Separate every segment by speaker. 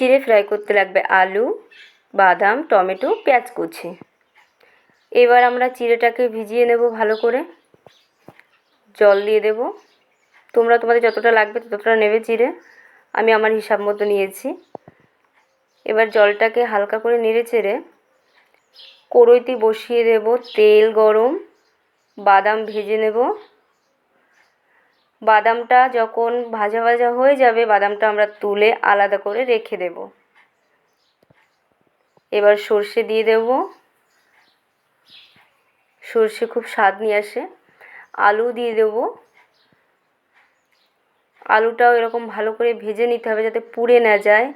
Speaker 1: চিড়ে ফ্রাই করতে লাগবে আলু, বাদাম, টমেটো, পেঁয়াজ কুচি। এবার আমরা চিড়েটাকে ভিজিয়ে নেব ভালো করে। জল দিয়ে দেব। তোমরা তোমাদের যতটা লাগবে ততটা নেবে চিড়ে। আমি আমার হিসাব মতো নিয়েছি। এবার জলটাকে হালকা করে নেড়ে চেড়ে কড়ইতে বসিয়ে দেব। তেল গরম। বাদাম ভেজে নেব। বাদামটা যখন ভাজা ভাজা হয়ে যাবে, বাদামটা আমরা তুলে আলাদা করে রেখে দেব। এবার সর্ষে দিয়ে দেব। সর্ষে খুব স্বাদ নিয়ে আসে। আলু দিয়ে দেব। আলুটাও এরকম ভালো করে ভেজে নিতে হবে যাতে পুড়ে না যায়।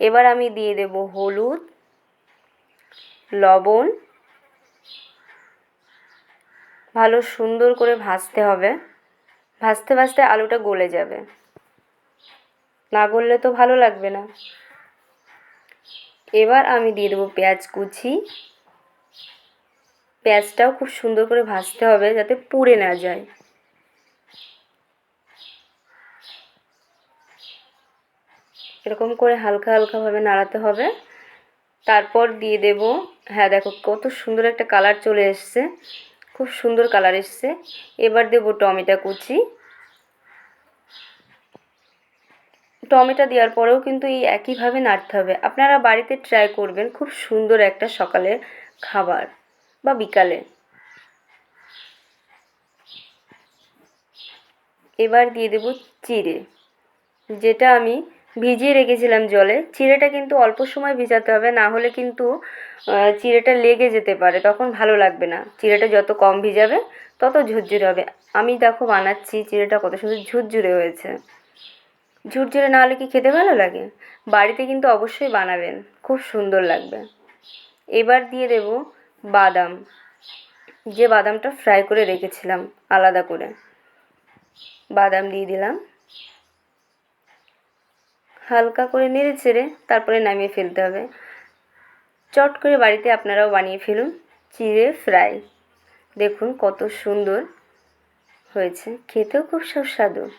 Speaker 1: এবার আমি দিয়ে দেব হলুদ, লবণ। ভালো সুন্দর করে ভাজতে হবে। ভাজতে ভাজতে আলুটা গলে যাবে। না গললে তো ভালো লাগবে না। এবার আমি দিয়ে দেবো পেঁয়াজ কুচি। পেঁয়াজটাও খুব সুন্দর করে ভাজতে হবে যাতে পুড়ে না যায়। এরকম করে হালকা হালকাভাবে নাড়াতে হবে। তারপর দিয়ে দেব হ্যাঁ দেখো কত সুন্দর একটা কালার চলে এসছে। খুব সুন্দর কালার এসছে। এবার দেব টমেটো কুচি। টমেটো দেওয়ার পরেও কিন্তু এই একইভাবে নাড়তে হবে। আপনারা বাড়িতে ট্রাই করবেন খুব সুন্দর একটা সকালের খাবার বা বিকালে। এবার দিয়ে দেব চিড়ে। যেটা আমি ভিজিয়ে রেখেছিলাম জলে। চিড়েটা কিন্তু অল্প সময় ভিজাতে হবে, না হলে কিন্তু চিড়েটা লেগে যেতে পারে, তখন ভালো লাগবে না। চিড়েটা যত কম ভিজাবে, তত ঝুরঝুরে হবে। আমি দেখো বানাচ্ছি, চিড়েটা কত সুন্দর ঝুরঝুরে হয়েছে। ঝুরঝুরে না হলে কি খেতে ভালো লাগে? বাড়িতে কিন্তু অবশ্যই বানাবেন, খুব সুন্দর লাগবে। এবার দিয়ে দেব বাদাম। যে বাদামটা ফ্রাই করে রেখেছিলাম, আলাদা করে। বাদাম দিয়ে দিলাম। হালকা করে নেড়ে চেড়ে তারপরে নামিয়ে ফেলতে হবে। চট করে বাড়িতে আপনারাও বানিয়ে ফেলুন, চিড়ে ফ্রাই দেখুন কত সুন্দর হয়েছে। খেতেও খুব সুস্বাদু।